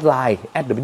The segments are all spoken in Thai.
ดไลน์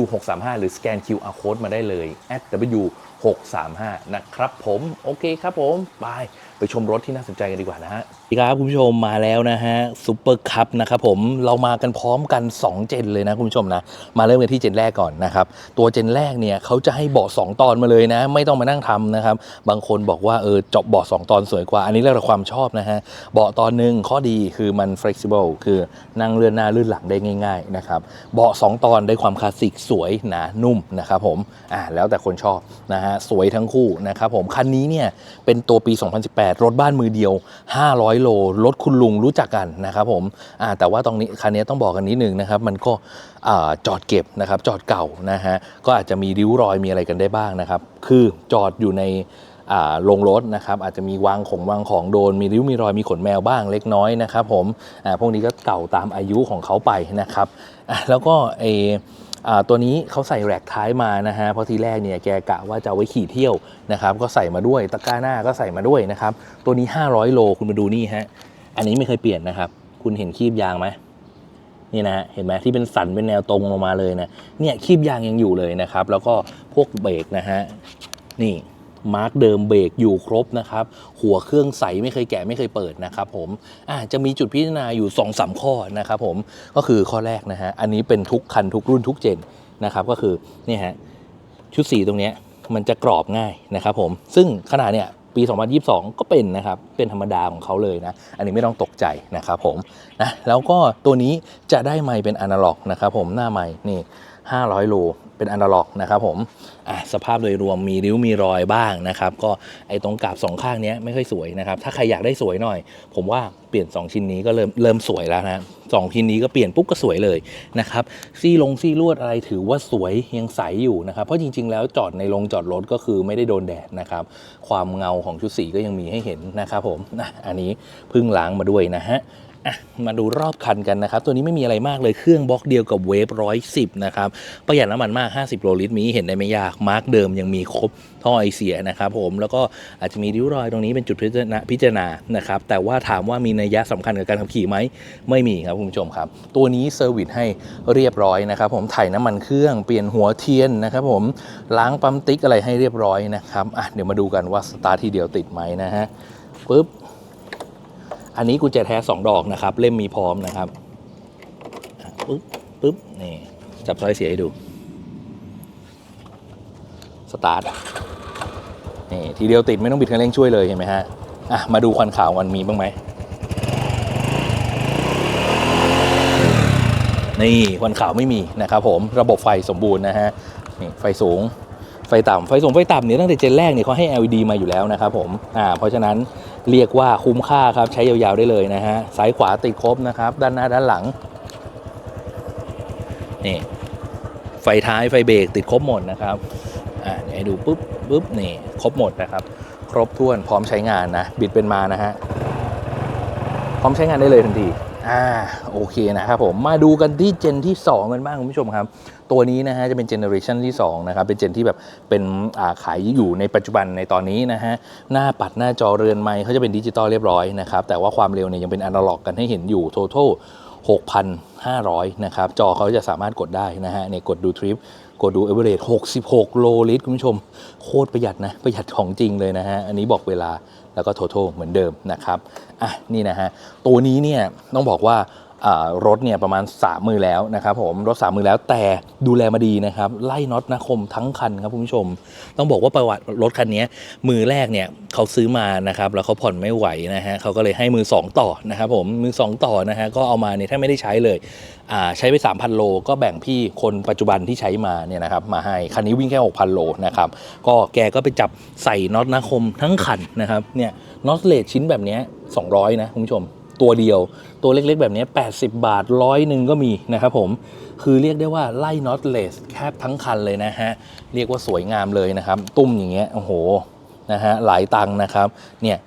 @w635 หรือสแกน QR code มาได้เลย @w635 นะครับผม โอเคครับผม บาย ไปชมรถที่น่าสนใจกันดีกว่านะฮะดีครับคุณผู้ชมมาแล้วนะฮะซูเปอร์คัพนะครับผมเรามากันพร้อมกัน 2 เจนเลยนะคุณผู้ชมนะ มาเริ่มกันที่เจนแรกก่อนนะครับ ตัวเจนแรกเนี่ยเขาจะให้เบาะ2ตอนมาเลยนะ ไม่ต้องมานั่งทำนะครับ บางคนบอกว่าเออเจาะเบาะ2ตอนสวยกว่า อันนี้เรื่องความชอบนะฮะเบาะตอนหนึ่งข้อดีคือมัน flexible คือนั่งเลื่อนหน้าลื่นหลังได้ง่ายๆนะครับเบาะ2ตอนได้ความคลาสสิกสวยหนานุ่มนะครับผมอ่าแล้วแต่คนชอบนะฮะสวยทั้งคู่นะครับผมคันนี้เนี่ยเป็นตัวปี 2018รถบ้านมือเดียว 500 โล รถคุณลุงรู้จักกันนะครับผมแต่ว่าตรงนี้คันนี้ต้องบอกกันนิดนึงนะครับ มันก็จอดเก็บนะครับ จอดเก่านะฮะ ก็อาจจะมีริ้วรอยมีอะไรกันได้บ้างนะครับ คือจอดอยู่ในโรงรถนะครับอาจจะมีวางของวางของโดน มีริ้วมีรอยมีขนแมวบ้างเล็กน้อยนะครับผมพวกนี้ก็เก่าตามอายุของเขาไปนะครับแล้วก็ไอ ตัวนี้เขาใส่แร็กท้ายมานะฮะเพราะทีแรกเนี่ยแกกะว่าจะไว้ขี่เที่ยวนะครับก็ใส่มาด้วยตะกร้าหน้าก็ใส่มาด้วยนะครับตัวนี้ 500 โลคุณมาดูนี่ฮะอันนี้ไม่เคยเปลี่ยนนะครับ คุณเห็นคีบยางไหมนี่นะฮะเห็นไหมที่เป็นสันเป็นแนวตรงลงมาเลยนะเนี่ยคีบยางยังอยู่เลยนะครับ แล้วก็พวกเบรกนะฮะนี่ มาร์กเดิมเบรกอยู่ครบนะครับ หัวเครื่องใสไม่เคยแกะไม่เคยเปิดนะครับผมอาจะมีจุดพิจารณาอยู่2อสข้อนะครับผมก็คือข้อแรกนะฮะอันนี้เป็นทุกคันทุกรุ่นทุกเจนนะครับก็คือนี่ฮะชุดสีตรงนี้มันจะกรอบง่ายนะครับผมซึ่งขนาดเนี่ยปี 2022 ก็เป็นนะครับ เป็นธรรมดาของเขาเลยนะ อันนี้ไม่ต้องตกใจนะครับผมนะแล้วก็ตัวนี้จะได้ไมค์เป็นอนาล็อกนะครับผมหน้าไมค์นี่ 500 โล เป็นอนาล็อกนะครับผมอะสภาพโดยรวมมีริ้วมีรอยบ้างนะครับ ก็ไอ้ตรงกาบสองข้างนี้ไม่ค่อยสวยนะครับ ถ้าใครอยากได้สวยหน่อย ผมว่าเปลี่ยน 2 ชิ้นนี้ก็เริ่มเริ่มสวยแล้วนะสองชิ้นนี้ก็เปลี่ยนปุ๊บก็สวยเลยนะครับซี่ลงซี่ลวดอะไรถือว่าสวยยังใสอยู่นะครับ เพราะจริง ๆ แล้วจอดในโรงจอดรถก็คือไม่ได้โดนแดดนะครับ ความเงาของชุดสีก็ยังมีให้เห็นนะครับผมนะอันนี้พิ่งล้างมาด้วยนะฮะ อะมาดูรอบคันกันนะครับ ตัวนี้ไม่มีอะไรมากเลยเครื่องบล็อกเดียวกับเวฟร้อยสิบนะครับ ประหยัดน้ำมันมาก 50โลลิตรมีเห็นได้ไม่ยาก มาร์กเดิมยังมีครบท่อไอเสียนะครับผมแล้วก็อาจจะมีริ้วรอยตรงนี้เป็นจุดพิจารณาพิจารณานะครับ แต่ว่าถามว่ามีนัยยะสำคัญกับการขับขี่ไหมไม่มีครับคุณผู้ชมครับ ตัวนี้เซอร์วิสให้เรียบร้อยนะครับ ผมถ่ายน้ำมันเครื่องเปลี่ยนหัวเทียนนะครับผมล้างปั๊มติ๊กอะไรให้เรียบร้อยนะครับอะเดี๋ยวมาดูกันว่าสตาร์ททีเดียวติดไหมนะฮะปึ๊บ อันนี้กุญแจแท้ 2 ดอกนะครับ เล่มมีพร้อมนะครับปึ๊บปึ๊บนี่จับสร้อยเสียให้ดู สตาร์ทนี่ทีเดียวติดไม่ต้องบิดคันเร่งช่วยเลยเห็นไหมฮะอะมาดูควันขาวมันมีบ้างไหมนี่ควันขาวไม่มีนะครับผมระบบไฟสมบูรณ์นะฮะนี่ไฟสูงไฟต่ำไฟสูงไฟต่ำเนี่ยตั้งแต่เจนแรกเนี่ยเขาให้ LED มาอยู่แล้วนะครับผมอ่าเพราะฉะนั้น เรียกว่าคุ้มค่าครับ ใช้ยาวๆได้เลยนะฮะซ้ายขวาติดครบนะครับ ด้านหน้าด้านหลังนี่ไฟท้ายไฟเบรกติดครบหมดนะครับอ่าเดี๋ยวให้ดูปุ๊บปุ๊บนี่ครบหมดนะครับ ครบถ้วนพร้อมใช้งานนะ บิดเป็นมานะฮะพร้อมใช้งานได้เลยทันที อ่าโอเคนะครับผมมาดูกันที่เจนที่ 2 กันบ้างคุณผู้ชมครับ ตัวนี้นะฮะจะเป็นเจเนอเรชันที่2นะครับเป็นเจนที่แบบเป็นขายอยู่ในปัจจุบันในตอนนี้นะฮะหน้าปัดหน้าจอเรือนไม้เขาจะเป็นดิจิตอลเรียบร้อยนะครับแต่ว่าความเร็วเนี่ยยังเป็นอนาล็อกกันให้เห็นอยู่ total 6,500 นะครับ จอเขาจะสามารถกดได้นะฮะเนี่ยกดดูทริป กดดูเอเวอเรส66 โลลิตรคุณผู้ชม โคตรประหยัดนะ ประหยัดของจริงเลยนะฮะ อันนี้บอกเวลา แล้วก็ total เหมือนเดิมนะครับอะนี่นะฮะตัวนี้เนี่ยต้องบอกว่าอ่า รถเนี่ยประมาณ 3 มือแล้วนะครับผมรถ 3 มือแล้วแต่ดูแลมาดีนะครับ ไล่น็อตนาคมทั้งคันครับคุณผู้ชม ต้องบอกว่าประวัติรถคันนี้มือแรกเนี่ยเขาซื้อมานะครับแล้วเขาผ่อนไม่ไหวนะฮะเขาก็เลยให้มือ 2 ต่อนะครับผมมือ 2 ต่อนะฮะก็เอามาเนี่ยถ้าไม่ได้ใช้เลยใช้ไป 3,000 โล ก็แบ่งพี่คนปัจจุบันที่ใช้มาเนี่ยนะครับมาให้คันนี้วิ่งแค่ 6,000 โลนะครับก็แกก็ไปจับใส่น็อตนาคมทั้งคันนะครับเนี่ยน็อตเลทชิ้นแบบนี้200 นะคุณผู้ชม ตัวเดียว ตัวเล็กๆแบบนี้ 80 บาทร้อยหนึ่งก็มีนะครับผมคือเรียกได้ว่าไล่น็อตเลสแคบทั้งคันเลยนะฮะ เรียกว่าสวยงามเลยนะครับ ตุ้มอย่างเงี้ยโอ้โหนะฮะหลายตังนะครับเนี่ย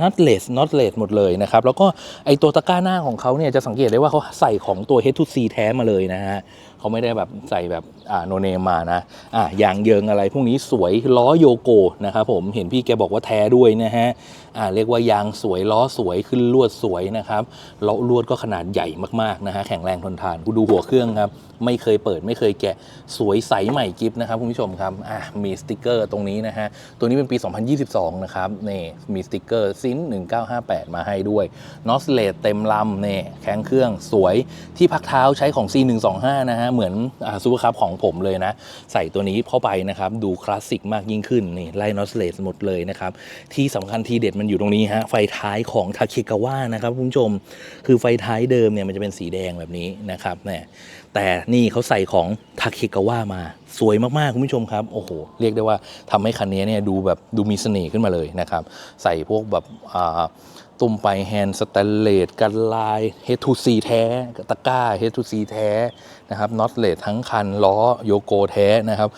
น็อตเลสน็อตเลสหมดเลยนะครับ แล้วก็ไอตัวตะกร้าหน้าของเขาเนี่ยจะสังเกตได้ว่าเขาใส่ของตัว H2C แท้มาเลยนะฮะ เขาไม่ได้แบบใส่แบบอ่าโนเนมมานะอ่ายางเยิงอะไรพวกนี้สวยล้อโยโกนะครับผมเห็นพี่แกบอกว่าแท้ด้วยนะฮะอ่าเรียกว่ายางสวยล้อสวยขึ้นลวดสวยนะครับล้อลวดก็ขนาดใหญ่มากๆนะฮะแข็งแรงทนทานกูดูหัวเครื่องครับไม่เคยเปิดไม่เคยแกะสวยใสใหม่กิฟนะครับคุณผู้ชมครับอะมีสติกเกอร์ตรงนี้นะฮะตัวนี้เป็นปี 2022 นะครับนี่มีสติกเกอร์ซิน1958 มาให้ด้วยนอสเลตเต็มลำเนี่ยแข้งเครื่องสวยที่พักเท้าใช้ของ C125 นะฮะเหมือนซูเปอร์คัพของผมเลยนะ ใส่ตัวนี้เข้าไปนะครับ ดูคลาสสิกมากยิ่งขึ้นนี่ไลนอสเลตหมดเลยนะครับ ที่สำคัญทีเด็ดมันอยู่ตรงนี้ฮะ ไฟท้ายของทาเคกาวะนะครับคุณผู้ชม คือไฟท้ายเดิมเนี่ยมันจะเป็นสีแดงแบบนี้นะครับเนี่ยแต่นี่เขาใส่ของทาเคกาวะมาสวยมาก ๆ คุณผู้ชมครับ โอ้โห เรียกได้ว่าทำให้คันนี้เนี่ยดูแบบดูมีเสน่ห์ขึ้นมาเลยนะครับ ใส่พวกแบบอ่า ตุ่มไปแฮนด์สแตนเลสกันลาย Head to C แท้ตะก้า Head to C แท้นะครับน็อตเลสทั้งคันล้อโยโกแท้นะครับ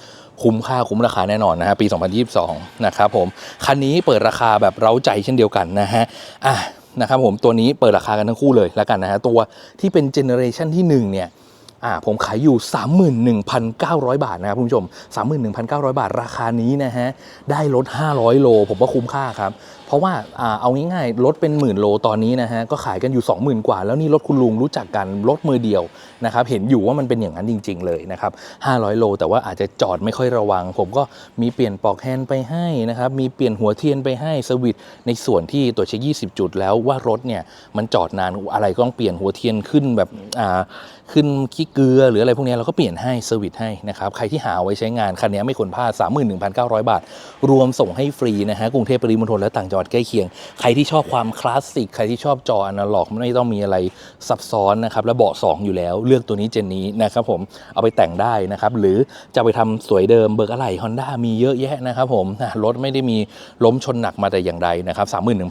คุ้มค่าคุ้มราคาแน่นอนนะฮะปี 2022 นะครับผม คันนี้เปิดราคาแบบเร้าใจเช่นเดียวกันนะฮะอะนะครับผมตัวนี้เปิดราคากันทั้งคู่เลยแล้วกันนะฮะตัวที่เป็นเจเนอเรชันที่ 1 เนี่ยอ่าผมขายอยู่ 31,900 บาทนะครับคุณผู้ชม 31,900 บาทราคานี้นะฮะ ได้ลด 500 โล ผมว่าคุ้มค่าครับ เพราะว่าเอาง่ายๆรถเป็นหมื่นโลตอนนี้นะฮะก็ขายกันอยู่ 20,000 กว่า แล้วนี่รถคุณลุงรู้จักกันรถมือเดียวนะครับเห็นอยู่ว่ามันเป็นอย่างนั้นจริง ๆ เลยนะครับ500 โล แต่ว่าอาจจะจอดไม่ค่อยระวัง ผมก็มีเปลี่ยนปลอกแฮนด์ไปให้นะครับมีเปลี่ยนหัวเทียนไปให้สวิตช์ในส่วนที่ตัวเช็ค 20 จุดแล้วว่ารถเนี่ยมันจอดนานอะไรก็ต้องเปลี่ยนหัวเทียนขึ้นแบบอ่า ขึ้นขี้เกลือหรืออะไรพวกนี้เราก็เปลี่ยนให้เซอร์วิสให้นะครับใครที่หาไว้ใช้งานคันนี้ไม่ควรพลาด 31,900 บาท รวมส่งให้ฟรีนะฮะกรุงเทพปริมณฑลและต่างจังหวัดใกล้เคียง ใครที่ชอบความคลาสสิกใครที่ชอบจออนาล็อกไม่ต้องมีอะไรซับซ้อนนะครับและเบาะ2อยู่แล้ว เลือกตัวนี้เจนนี้นะครับผมเอาไปแต่งได้นะครับหรือจะไปทำสวยเดิมเบิกอะไรฮอนด้ามีเยอะแยะนะครับผมรถไม่ได้มีล้มชนหนักมาแต่อย่างใดนะครับ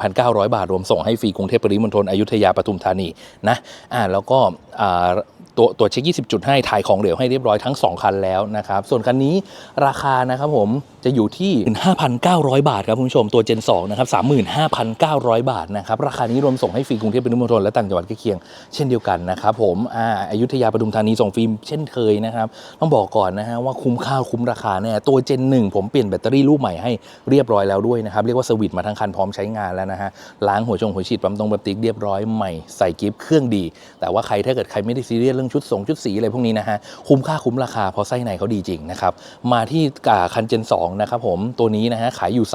31,900 บาท รวมส่งให้ฟรีกรุงเทพปริมณฑลอยุธยาปทุมธานีนะอ่าแล้วก็อ่า ตัวตัวเช็ค 20 จุดให้ถ่ายของเหลวให้เรียบร้อยทั้ง 2 คันแล้วนะครับ ส่วนคันนี้ราคานะครับผมจะอยู่ที่5,900 บาทครับคุณผู้ชมตัว Gen 2นะครับ 35,900 บาทนะครับ ราคานี้รวมส่งให้ฟรีกรุงเทพปริมณฑลและต่างจังหวัดใกล้เคียงเช่นเดียวกันนะครับผมอ่าอยุธยาปทุมธานีส่งฟรีเช่นเคยนะครับ ต้องบอกก่อนนะฮะว่าคุ้มค่าคุ้มราคาแน่ตัว Gen 1 ผมเปลี่ยนแบตเตอรี่ลูกใหม่ให้เรียบร้อยแล้วด้วยนะครับ เรียกว่าสวิตมาทั้งคันพร้อมใช้งานแล้วนะฮะล้างหัวชงหัวฉีดปั๊มตรงปั๊มติ๊กเรียบร้อยใหม่ใส่กิฟต์เครื่องดี แต่ว่าใครถ้าเกิดใครไม่ได้ซีเรียสเรื่องชุดส่งชุดสีอะไรพวกนี้นะฮะคุ้มค่าคุ้มราคาเพราะไส้ในเขาดีจริงนะครับมาที่กาคันเจน2นะครับผมตัวนี้นะฮะขายอยู่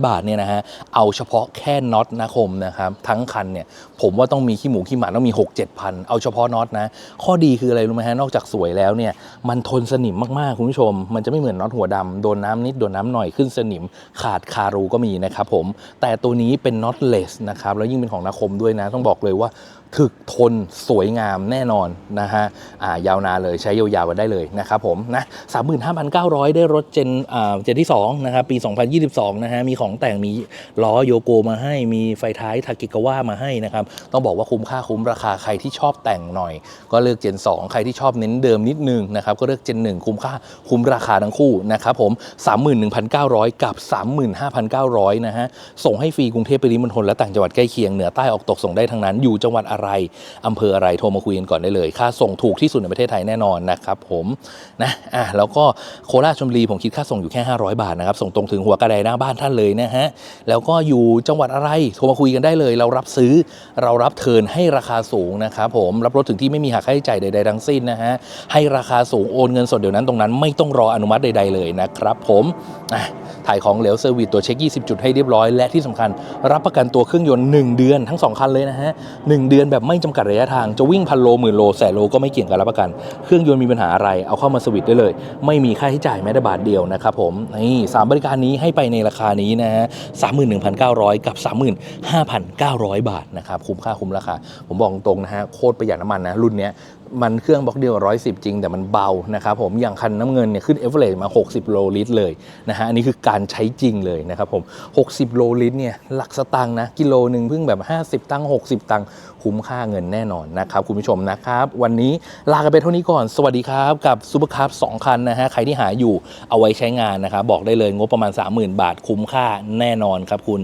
35,900 บาทเนี่ยนะฮะเอาเฉพาะแค่น็อตนะคมนะครับทั้งคันเนี่ยผมว่าต้องมีขี้หมูขี้หมาต้องมี 6 7พันเอาเฉพาะน็อตนะ ข้อดีคืออะไรรู้ไหมฮะนอกจากสวยแล้วเนี่ยมันทนสนิมมากๆคุณผู้ชม มันจะไม่เหมือนน็อตหัวดำโดนน้ำนิดโดนน้ำหน่อยขึ้นสนิมขาดคารูก็มีนะครับผมแต่ตัวนี้เป็นน็อตเลสนะครับแล้วยิ่งเป็นของนาคมด้วยนะ ต้องบอกเลยว่า ถึกทนสวยงามแน่นอนนะฮะอ่ายาวนานเลยใช้ยาวๆกันได้เลยนะครับผมนะ35,900ได้รถเจนอ่าเจนที่2นะครับปี 2022นะฮะมีของแต่งมีล้อโยโกมาให้มีไฟท้ายทากิกาวะมาให้นะครับต้องบอกว่าคุ้มค่าคุ้มราคาใครที่ชอบแต่งหน่อย ก็เลือกเจน 2 ใครที่ชอบเน้นเดิมนิดนึงนะครับก็เลือกเจน 1 คุ้มค่าคุ้มราคาทั้งคู่นะครับผม 31,900 กับ 35,900นะฮะส่งให้ฟรีกรุงเทพปริมณฑลและต่างจังหวัดใกล้เคียงเหนือใต้ออกตกส่งได้ทั้งนั้นอยู่จังหวัดอะไรอำเภออะไรโทรมาคุยกันก่อนได้เลย ค่าส่งถูกที่สุดในประเทศไทยแน่นอนนะครับผมนะอะแล้วก็โคราชชลบุรีผมคิดค่าส่งอยู่แค่ 500 บาทนะครับส่งตรงถึงหัวกระไดหน้าบ้านท่านเลยนะฮะแล้วก็อยู่จังหวัดอะไรโทรมาคุยกันได้เลย เรารับซื้อเรารับเทินให้ราคาสูงนะครับผมรับรถถึงที่ไม่มีหักค่าใช้จ่ายใดๆทั้งสิ้นนะฮะให้ราคาสูงโอนเงินสดเดี๋ยวนั้นตรงนั้นไม่ต้องรออนุมัติใด ๆ เลยนะครับผมอะถ่ายของเหลวเซอร์วิสตัวเช็ค 20 จุดให้เรียบร้อย และที่สำคัญรับประกันตัวเครื่องยนต์ 1 เดือนทั้ง 2 คันเลยนะฮะ 1 เดือนแบบไม่จำกัดระยะทางจะวิ่งพันโลหมื่นโลแสนโลก็ไม่เกี่ยงกับรับประกัน เครื่องยนต์มีปัญหาอะไรเอาเข้ามาสวิตได้เลย ไม่มีค่าใช้จ่ายแม้แต่บาทเดียวนะครับผมนี่สามบริการนี้ให้ไปในราคานี้นะฮะสามหมื่นหนึ่งพันเก้าร้อยกับสามหมื่นห้าพันเก้าร้อยบาทนะครับคุ้มค่าคุ้มราคาผมบอกตรงนะฮะโคตรประหยัดน้ำมันนะรุ่นเนี้ย มันเครื่องบล็อกเดียว 110 จริง แต่มันเบานะครับผมอย่างคันน้ำเงินเนี่ยขึ้นเอเวอเรมา 60 โลลิตรเลยนะฮะอันนี้คือการใช้จริงเลยนะครับผม 60 โลลิตรเนี่ยหลักสตังค์นะ กิโลหนึ่งเพิ่งแบบ 50 ตังค์60 ตังค์คุ้มค่าเงินแน่นอนนะครับ คุณผู้ชมนะครับ วันนี้ลากันไปเท่านี้ก่อน สวัสดีครับ กับซูเปอร์คาร์สองคันนะฮะใครที่หาอยู่เอาไว้ใช้งานนะครับบอกได้เลยงบประมาณ 30,000 บาทคุ้มค่าแน่นอนครับคุณ